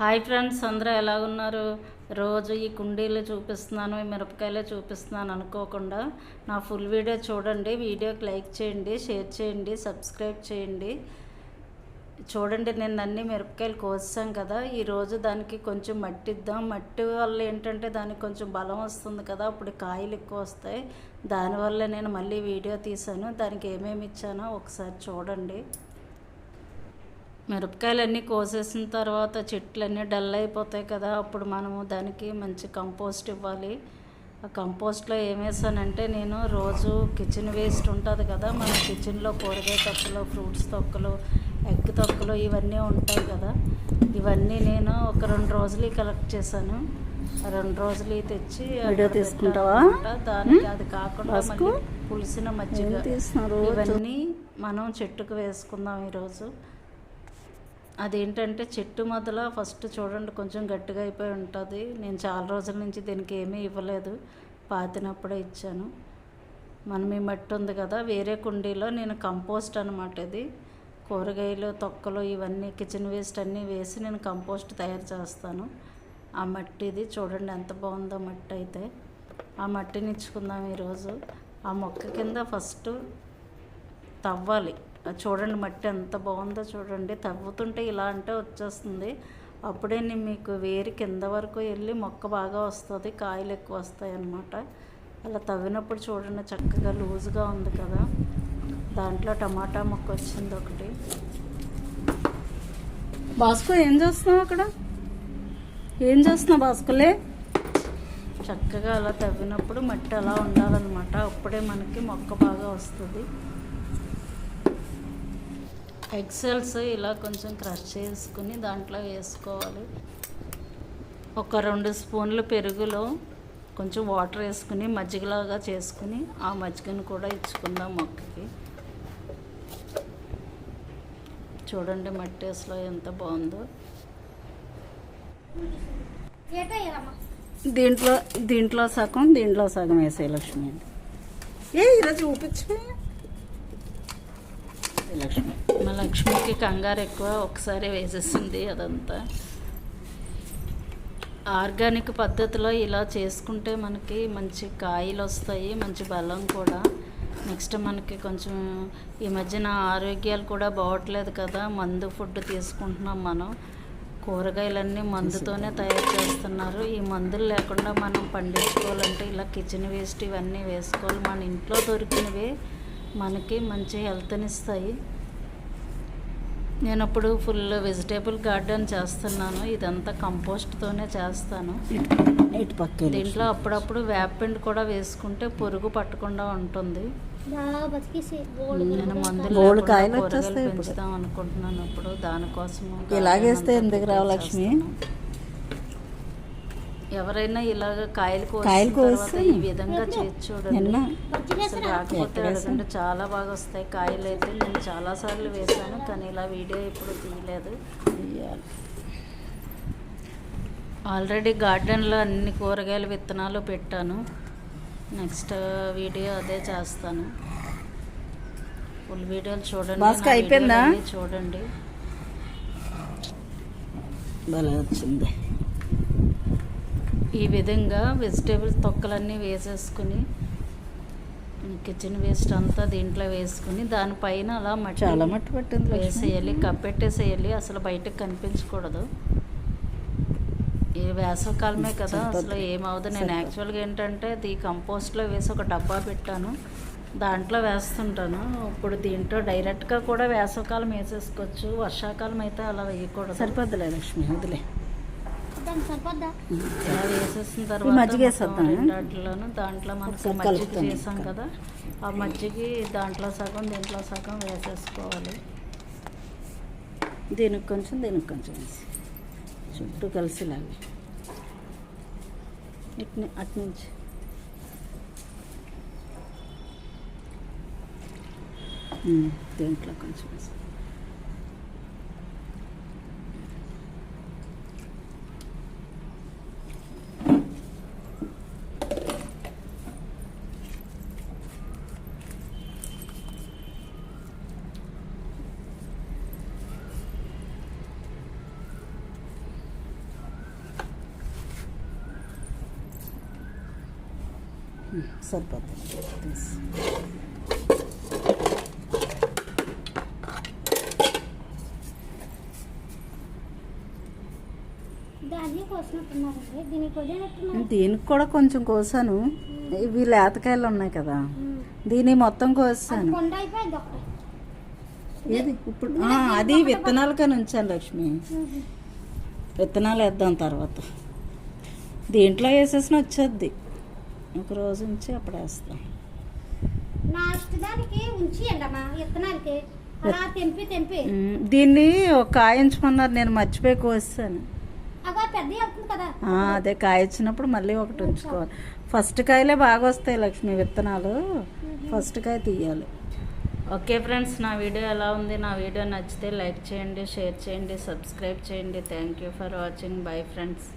Hi friends అందరూ ఎలా ఉన్నారు? రోజు ఈ కుండీలు చూపిస్తున్నాను ఈ మిరపకాయలే చూపిస్తున్నాను అనుకోకుండా. నా ఫుల్ వీడియో చూడండి వీడియోకి లైక్ చేయండి షేర్ చేయండి సబ్స్క్రైబ్ చేయండి. చూడండి నేను అన్ని మిరపకాయలు కోసాం కదా ఈరోజు దానికి కొంచెం మట్టి ఇద్దాం. మట్టి వల్ల ఏంటంటే దానికి కొంచెం బలం వస్తుంది కదా అప్పుడు కాయలు ఎక్కువ వస్తాయి. దానివల్ల నేను మళ్ళీ వీడియో తీశాను. దానికి ఏమేమి ఇచ్చానో ఒకసారి చూడండి. మిరపకాయలన్నీ కోసేసిన తర్వాత చెట్లన్నీ డల్ అయిపోతాయి కదా అప్పుడు మనము దానికి మంచి కంపోస్ట్ ఇవ్వాలి. ఆ కంపోస్ట్లో ఏం వేసానంటే నేను రోజు కిచెన్ వేస్ట్ ఉంటుంది కదా మన కిచెన్లో కూరగాయ తొక్కలు ఫ్రూట్స్ తొక్కలు ఎగ్ తొక్కలు ఇవన్నీ ఉంటాయి కదా ఇవన్నీ నేను ఒక రెండు రోజులు కలెక్ట్ చేశాను. రెండు రోజులు తెచ్చి వీడియో తీసుకుంటావా? దానికి అది కాకుండా పులిసిన మజ్జిగ? ఇవన్నీ మనం చెట్టుకు వేసుకుందాం ఈరోజు. అదేంటంటే చెట్టు మొదల ఫస్ట్ చూడండి కొంచెం గట్టిగా అయిపోయి ఉంటుంది. నేను చాలా రోజుల నుంచి దీనికి ఏమీ ఇవ్వలేదు. పాతినప్పుడే ఇచ్చాను. మనం ఈ మట్టి ఉంది కదా వేరే కుండీలో నేను కంపోస్ట్ అనమాట ఇది. కూరగాయలు తొక్కలు ఇవన్నీ కిచెన్ వేస్ట్ అన్నీ వేసి నేను కంపోస్ట్ తయారు చేస్తాను. ఆ మట్టిది చూడండి ఎంత బాగుందో మట్టి అయితే. ఆ మట్టిని ఇచ్చుకుందాం ఈరోజు. ఆ మొక్క కింద ఫస్ట్ తవ్వాలి. చూడండి మట్టి ఎంత బాగుందో చూడండి. తవ్వుతుంటే ఇలా అంటే వచ్చేస్తుంది. అప్పుడే నేను మీకు వేరు కింద వరకు వెళ్ళి మొక్క బాగా వస్తుంది కాయలు ఎక్కువ వస్తాయి అన్నమాట. అలా తవ్వినప్పుడు చూడండి చక్కగా లూజ్గా ఉంది కదా. దాంట్లో టమాటా మొక్క వచ్చింది ఒకటి. బాస్కో ఏం చేస్తున్నావు అక్కడ? ఏం చేస్తున్నావు బాస్కోలే? చక్కగా అలా తవ్వినప్పుడు మట్టి అలా ఉండాలన్నమాట. అప్పుడే మనకి మొక్క బాగా వస్తుంది. ఎగ్సెల్స్ ఇలా కొంచెం క్రష్ చేసుకుని దాంట్లో వేసుకోవాలి. ఒక రెండు స్పూన్లు పెరుగులో కొంచెం వాటర్ వేసుకుని మజ్జిగలాగా చేసుకుని ఆ మజ్జిగను కూడా ఇచ్చుకుందాం మొక్కకి. చూడండి మట్టి ఎంత బాగుందో. దీంట్లో దీంట్లో సగం దీంట్లో సగం వేసే లక్ష్మి. అండి ఏ ఈరోజు చూపించు. మా లక్ష్మికి కంగారు ఎక్కువ ఒకసారి వేసేసింది అదంతా. ఆర్గానిక్ పద్ధతిలో ఇలా చేసుకుంటే మనకి మంచి కాయలు వస్తాయి మంచి బలం కూడా. నెక్స్ట్ మనకి కొంచెం ఈ మధ్యన ఆరోగ్యాలు కూడా బాగోట్లేదు కదా మందు ఫుడ్ తీసుకుంటున్నాం మనం. కూరగాయలన్నీ మందుతోనే తయారు చేస్తున్నారు. ఈ మందులు లేకుండా మనం పండించుకోవాలంటే ఇలా కిచెన్ వేస్ట్ ఇవన్నీ వేసుకోవాలి. మన ఇంట్లో దొరికినవే మనకి మంచి హెల్త్ని ఇస్తాయి. నేను అప్పుడు ఫుల్ వెజిటేబుల్ గార్డెన్ చేస్తున్నాను. ఇదంతా కంపోస్ట్తోనే చేస్తాను. దీంట్లో అప్పుడప్పుడు వేపిండి కూడా వేసుకుంటే పురుగు పట్టకుండా ఉంటుంది. నేను మందులు. పెంచుదాం అనుకుంటున్నాను ఇప్పుడు దానికోసం ఇలాగేస్తే ఎందుకు రావు లక్ష్మి? ఎవరైనా ఇలాగ కాయలు కాయలు కోసి ఈ విధంగా చేసి చూడండి. రాకపోతే? అడగండి. చాలా బాగా వస్తాయి కాయలు అయితే. నేను చాలా సార్లు వేసాను కానీ ఇలా వీడియో ఇప్పుడు తీయలేదు. తీయాలి. ఆల్రెడీ గార్డెన్లో అన్ని కూరగాయల విత్తనాలు పెట్టాను. నెక్స్ట్ వీడియో అదే చేస్తాను. ఫుల్ వీడియోలు చూడండి. అయిపోయిందా? చూడండి. భలే వచ్చింది. ఈ విధంగా వెజిటేబుల్స్ తొక్కలన్నీ వేసేసుకుని కిచెన్ వేస్ట్ అంతా దీంట్లో వేసుకుని దానిపైన అలా మట్టి చాలా మట్టి పట్టింది. వేసేయాలి కప్పెట్టేసేయాలి అసలు బయటకు కనిపించకూడదు. ఈ వేసవకాలమే కదా. అసలు ఏమవుదు నేను. యాక్చువల్గా ఏంటంటే ఈ కంపోస్ట్లో వేసి ఒక డబ్బా పెట్టాను. దాంట్లో వేస్తుంటాను. ఇప్పుడు దీంట్లో డైరెక్ట్గా కూడా వేసవకాలం వేసేసుకోవచ్చు. వర్షాకాలం అయితే అలా వేయకూడదు. సరిపోద్దులే లక్ష్మి వదిలే. ఇలా వేసేసిన తర్వాత మజ్జిగ దాంట్లో ఒకసారి మజ్జిగ. చేసాం కదా ఆ మజ్జిగ దాంట్లో సగం దీంట్లో సగం వేసేసుకోవాలి. దీనికి కొంచెం దీనికి కొంచెం వేసి. చుట్టూ కలిసిలాగా ఇట్ని అటు నుంచి. దీంట్లో కొంచెం వేసి. సరిపోతుంది తీసి దీనికి కూడా కొంచెం కోసాను. ఇవి లేతకాయలు ఉన్నాయి కదా. దీని మొత్తం కోసాను. ఏది ఇప్పుడు అది విత్తనాలకని ఉంచాను లక్ష్మి. విత్తనాలు వేద్దాం తర్వాత. దీంట్లో వేసేసిన వచ్చేద్ది. ఒక రోజు ఉంచి అప్పుడు వేస్తాం విత్తనాలకి అలా తెంపి తెంపి. ఉమ్, దీన్ని ఒక కాయించమన్నారు నేను మర్చిపోయి కోసాను అగా పెద్ద అవుతుంది కదా. ఆ, అదే కాయ ఇచ్చినప్పుడు మళ్ళీ ఒకటి ఉంచుకోవాలి. ఫస్ట్ కాయలే బాగా వస్తాయి లక్ష్మి విత్తనాలు. ఫస్ట్ కాయ తీయాలి. ఓకే ఫ్రెండ్స్ నా వీడియో ఎలా ఉంది? నా వీడియో నచ్చితే లైక్ చేయండి షేర్ చేయండి సబ్స్క్రైబ్ చేయండి. Thank you for watching. Bye friends.